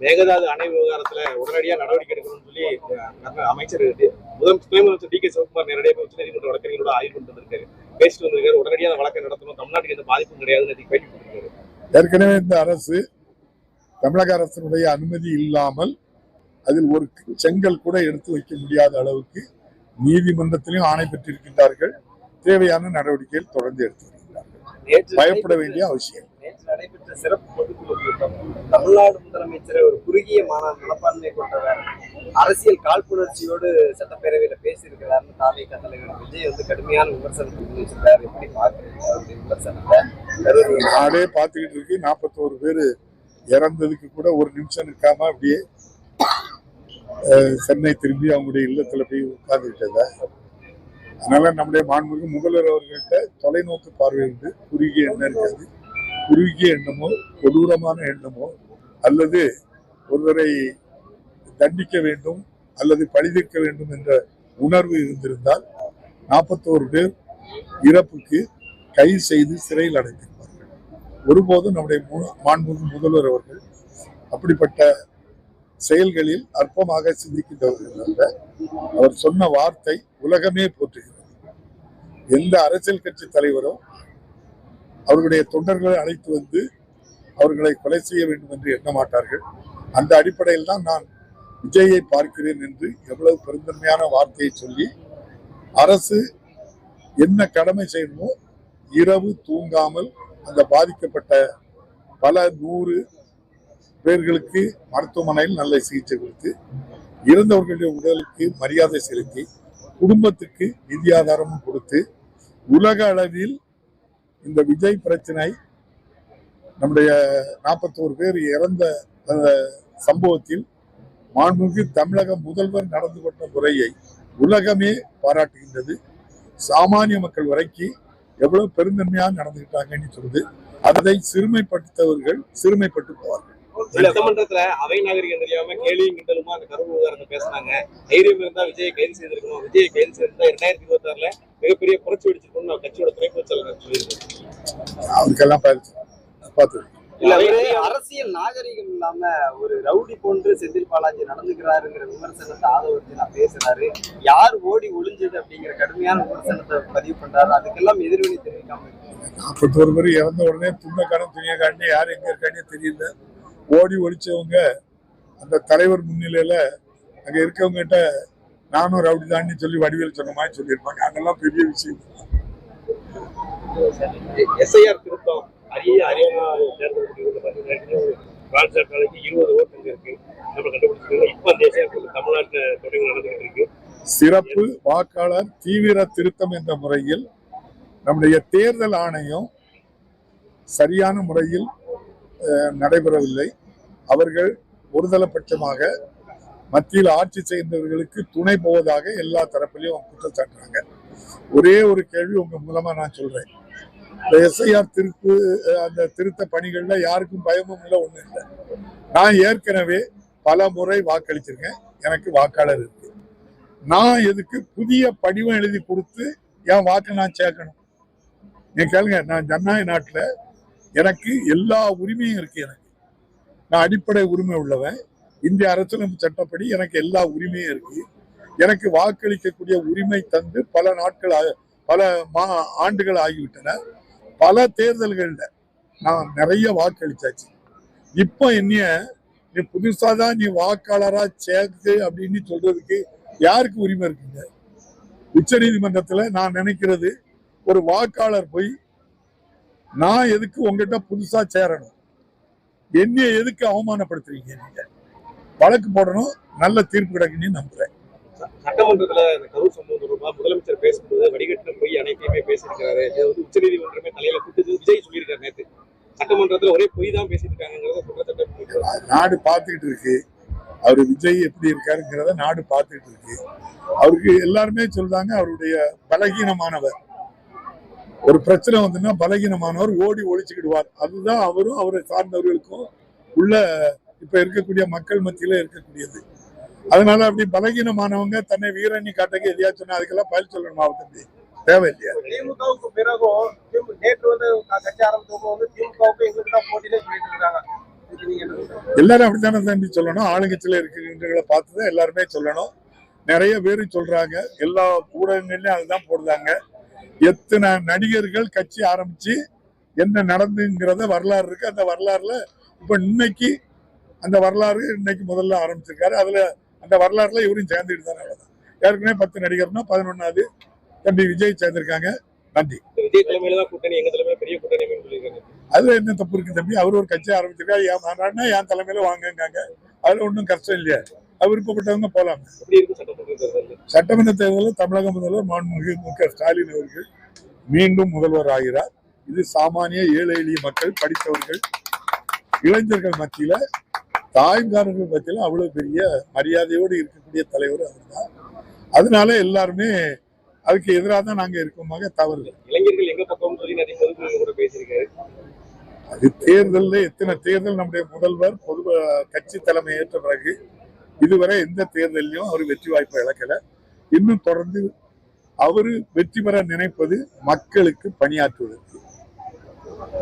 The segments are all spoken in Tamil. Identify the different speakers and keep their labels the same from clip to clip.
Speaker 1: மேகதாது அணை விவகாரத்துல உடனடியா நடவடிக்கை எடுக்கணும்னு சொல்லி அமைச்சர் முதல் துணை முதலமைச்சர் டி கே சிவகுமார் நேரடியாக உச்ச நீதிமன்ற வழக்கறிஞரோட ஆய்வு பண்ணிட்டு வந்திருக்காரு. பேசிட்டு வந்திருக்காரு. உடனடியாக வழக்கை நடத்தணும். தமிழ்நாட்டுக்கு எந்த பாதிப்பும் கிடையாதுன்னு பேட்டி கொடுத்திருக்காரு.
Speaker 2: ஏற்கனவே இந்த அரசு தமிழக அரசினுடைய அனுமதி இல்லாமல் அதில் ஒரு செங்கல் கூட எடுத்து வைக்க முடியாத அளவுக்கு நீதிமன்றத்திலும் ஆணை பெற்றிருக்கின்றார்கள். தேவையான நடவடிக்கைகள் தொடர்ந்து எடுத்து வருகிறார்கள்
Speaker 3: நேற்று
Speaker 2: பயப்பட வேண்டிய அவசியம்
Speaker 3: நடைபெற்ற சிறப்பு பொதுக்குழு கூட்டம் தமிழ்நாடு முதலமைச்சர் ஒரு குறுகிய மான மனப்பான்மை கொண்டவர் அரசியல் காழ்ப்புணர்ச்சியோடு சட்டப்பேரவையில பேசியிருக்கிறார்னு தாவேக தலைவர் விஜய் வந்து கடுமையான விமர்சனத்தை முன்வச்சிருக்காரு. எப்படி பாக்குறீங்க விமர்சனத்தை?
Speaker 2: நாடே பார்த்துக்கிட்டு இருக்கு நாற்பத்தோரு பேர் இறந்ததுக்கு கூட ஒரு நிமிஷம் நிற்காம அப்படியே சென்னை திரும்பி அவங்களுடைய இல்லத்துல போய் உட்கார்ந்துக்கிட்டத? அதனால நம்முடைய மாண்புமிகு முதல்வர் அவர்கள்ட்ட தொலைநோக்கு பார்வை உண்டு. குறுகிய என்ன இருக்கிறது குறுகிய எண்ணமோ கொடூரமான எண்ணமோ அல்லது ஒருவரை தண்டிக்க வேண்டும் அல்லது பழிதீர்க்க வேண்டும் என்ற உணர்வு இருந்திருந்தால் நாற்பத்தோரு பேர் இறப்புக்கு கைது செய்து சிறையில் அடைத்திருப்பார்கள். ஒருபோதும் நம்முடைய மாண்புமிகு முதல்வர் அவர்கள் அப்படிப்பட்ட செயல்களில் அற்பமாக சிந்திக்கின்றவர்கள் அல்ல. அவர் சொன்ன வார்த்தை உலகமே போற்றுகிறது. எந்த அரசியல் கட்சி தலைவரும் அவர்களுடைய தொண்டர்களை அழைத்து வந்து அவர்களை கொலை செய்ய வேண்டும் என்று எண்ண மாட்டார்கள். அந்த அடிப்படையில் தான் நான் விஜயை பார்க்கிறேன் என்று எவ்வளவு பெருந்தன்மையான வார்த்தையை சொல்லி அரசு என்ன கடமை செய்யணுமோ இரவு தூங்காமல் அந்த பாதிக்கப்பட்ட பல நூறு பேர்களுக்கு மருத்துவமனையில் நல்ல சிகிச்சை கொடுத்து இறந்தவர்களுடைய உடலுக்கு மரியாதை செலுத்தி குடும்பத்துக்கு நிதி ஆதாரமும் கொடுத்து உலக அளவில் இந்த விஜய் பிரச்சனை நம்முடைய நாற்பத்தோரு பேர் இறந்த சம்பவத்தில் மாண்புமிகு தமிழக முதல்வர் நடந்து கொண்ட முறையை உலகமே பாராட்டுகின்றது. சாமானிய மக்கள் வரைக்கும் எவ்வளவு பெருந்தன்மையாக நடந்துகிட்டாங்கன்னு சொல்லுது அதை சிறுமைப்படுத்தவர்கள் சிறுமைப்பட்டு போவார்கள்.
Speaker 1: சட்டமன்றத்துல அவை நாகரிகம் தெரியாம கேலியும் கிண்டலுமா அந்த கரும்பு விவகாரத்தை பேசினாங்க. தைரியம் இருந்தா விஜயை கைது செய்திருக்கணும். விஜயை கைது செய்திருந்தா இரண்டாயிரத்தி இருபத்தி ஆறுல மிகப்பெரிய
Speaker 2: அவருக்கெல்லாம் பார்த்து
Speaker 3: அரசியல் நாகரிகம் இல்லாம ஒரு ரவுடி போன்று செந்தில் பாலாஜி நடந்துக்கிறாருங்கிற விமர்சனத்தை ஆதரவு நான் பேசுறாரு. யார் ஓடி ஒளிஞ்சது அப்படிங்கிற கடுமையான விமர்சனத்தை பதிவு பண்றாரு. அதுக்கெல்லாம் எதிர்வினை தெரிவிக்காம.
Speaker 2: நாற்பத்தோரு பேர் இறந்த உடனே துண்ட கடன் துணிய காண்டி யார் எங்க இருக்கானே தெரியல. ஓடி ஒழிச்சவங்க அந்த தலைவர் முன்னிலையில அங்க இருக்கவங்க கிட்ட நானும் ரவுடி தாண்டி சொல்லி வடிவேல் சொன்ன மாதிரி சொல்லியிருப்பாங்க. அதெல்லாம் பெரிய விஷயம்.
Speaker 1: எஸ்ஐஆர் திருத்தம். அரிய அரியானா தேர்தல் முடிவுல நாளைக்கு இருபது ஓட்டுங்க இருக்கு. நம்ம கண்டுபிடிச்சிருக்கோம். இப்ப அந்த எஸ்ஐஆர் தமிழ்நாட்டுல தொடங்கி நடந்துகிட்டு இருக்கு.
Speaker 2: சிறப்பு வாக்காளர் தீவிர திருத்தம் என்ற முறையில் நம்முடைய தேர்தல் ஆணையம் சரியான முறையில் நடைபெறவில்லை. அவர்கள் ஒருதலைபட்சமாக மத்தியில் ஆட்சி செய்தவர்களுக்கு துணை போவதாக எல்லா தரப்பிலையும் குற்றம் சாட்டுறாங்க. ஒரே ஒரு கேள்வி உங்க மூலமா நான் சொல்றேன். இந்த எஸ்ஐஆர் திருப்பு அந்த திருத்த பணிகள்ல யாருக்கும் பயமும் இல்லை ஒண்ணும் இல்லை. நான் ஏற்கனவே பல முறை வாக்களிச்சிருக்கேன். எனக்கு வாக்காளர் இருக்கு. நான் எதுக்கு புதிய படிவம் எழுதி கொடுத்து என் வாக்கு நான் சேர்க்கணும்? நீ கேளுங்க நான் ஜனநாயக நாட்டில் எனக்கு எல்லா உரிமையும் இருக்கு எனக்கு. நான் அடிப்படை உரிமை உள்ளவன். இந்திய அரசியலமைப்பு சட்டப்படி எனக்கு எல்லா உரிமையும் இருக்கு. எனக்கு வாக்களிக்கக்கூடிய உரிமை தந்து பல நாட்கள் பல மா ஆண்டுகள் ஆகிவிட்டன. பல தேர்தல்களில் நான் நிறைய வாக்களிச்சாச்சு. இப்போ என்னைய நீ புதுசாதான் நீ வாக்காளரா சேர்த்து அப்படின்னு சொல்றதுக்கு யாருக்கு உரிமை இருக்குங்க? உச்ச நீதிமன்றத்துல நான் நினைக்கிறது ஒரு வாக்காளர் போய் நான் எதுக்கு உங்ககிட்ட புதுசா சேரணும்? என்னைய எதுக்கு அவமானப்படுத்துறீங்க நீங்க? வழக்கு போடணும் நல்ல தீர்ப்பு கிடைக்குன்னு நம்புறேன்.
Speaker 1: சட்டமன்றத்துல இந்த கரூர் சம்பவம் தொடர்பாக முதலமைச்சர் பேசும்போது வடிகட்டின பொய் அனைத்தையுமே பேசியிருக்காரு இது வந்து உச்சநீதிமன்றமே தலையில கூட்டு விஜய் சொல்லியிருக்காரு நேத்து. சட்டமன்றத்துல ஒரே பொய் தான் பேசிட்டு இருக்காங்கிறத
Speaker 2: நாடு பார்த்துக்கிட்டு இருக்கு. அவரு விஜய் எப்படி இருக்காருங்கிறத நாடு பார்த்துக்கிட்டு இருக்கு. அவருக்கு எல்லாருமே சொல்றாங்க அவருடைய பலகீனமானவர். ஒரு பிரச்சனை வந்துன்னா பலகீனமானவர் ஓடி ஒழிச்சுக்கிடுவார். அதுதான் அவரும் அவரை சார்ந்தவர்களுக்கும் உள்ள இப்ப இருக்கக்கூடிய மக்கள் மத்தியில இருக்கக்கூடியது. அதனால அப்படி பலகீனமானவங்க தன்னை வீரணி காட்டக்கு எதையாச்சும் சொன்னா அதுக்கெல்லாம் பதில் சொல்லணும் மாவட்டத்தை தேவையில்லையா?
Speaker 4: திமுகவுக்கு பிறகும் நேற்று வந்து கட்சி ஆரம்பிச்சவங்க வந்து திமுகவுக்கு எங்களுக்கு தான் போட்டினே சொல்லிட்டு இருக்காங்க.
Speaker 3: எடுத்துக்கிறீங்க
Speaker 2: எல்லாரும் அப்படித்தானே தம்பி சொல்லணும்? ஆளுங்கட்சியில இருக்கிறவங்களை பார்த்து தான் எல்லாருமே சொல்லணும். நிறைய பேர் சொல்றாங்க. எல்லா ஊடகங்கள்லயும் அதுதான் போடுறாங்க. எத்தனை நடிகர்கள் கட்சி ஆரம்பிச்சு என்ன நடந்துங்கிறத வரலாறு இருக்கு. அந்த வரலாறுல இப்ப இன்னைக்கு அந்த வரலாறு இன்னைக்கு முதல்ல ஆரம்பிச்சிருக்காரு. அதுல அந்த வரலாறுல இவரும் சேர்ந்துட்டு தான் அவ்வளவுதான் ஏற்கனவே பத்து நடிகர்னா பதினொன்னாவது தம்பி விஜய் சேர்ந்திருக்காங்க. நன்றி. அதுல என்ன தப்பு இருக்கு தம்பி? அவர் ஒரு கட்சி ஆரம்பிச்சிருக்காரு. என் மாநாடுனா என் தலைமையில வாங்குங்காங்க. அதுல ஒன்றும் கஷ்டம் இல்லையா. அவர் விருப்பப்பட்டவங்க போலாம்.
Speaker 1: சட்டமன்ற
Speaker 2: தேர்தலில் தமிழக முதல்வர் மாண்புமிகு மு க ஸ்டாலின் அவர்கள் மீண்டும் முதல்வர் ஆகிறார். இது சாமானிய ஏழை எளிய மக்கள் படித்தவர்கள் இளைஞர்கள் மத்தியில தாய்மார்கள் மத்தியில அவ்வளவு பெரிய மரியாதையோடு இருக்கக்கூடிய தலைவர் அவர்தான். அதனால எல்லாருமே அதுக்கு எதிராக தான் நாங்க இருக்கோமாக தவறு
Speaker 1: இளைஞர்கள் எங்க சொல்லி பேசியிருக்காரு.
Speaker 2: அது தேர்தல்ல எத்தனை தேர்தல் நம்முடைய முதல்வர் பொது கட்சி தலைமை ஏற்ற பிறகு இதுவரை எந்த தேர்தலையும் அவர் வெற்றி வாய்ப்பை இழக்கல. இன்னும் தொடர்ந்து அவரு வெற்றி பெற நினைப்பது மக்களுக்கு பணியாற்றுவதற்கு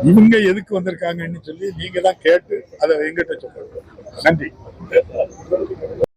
Speaker 2: இவங்க எதுக்கு வந்திருக்காங்கன்னு சொல்லி நீங்க தான் கேட்டு அதை எங்கிட்ட சொல்லுங்க. நன்றி.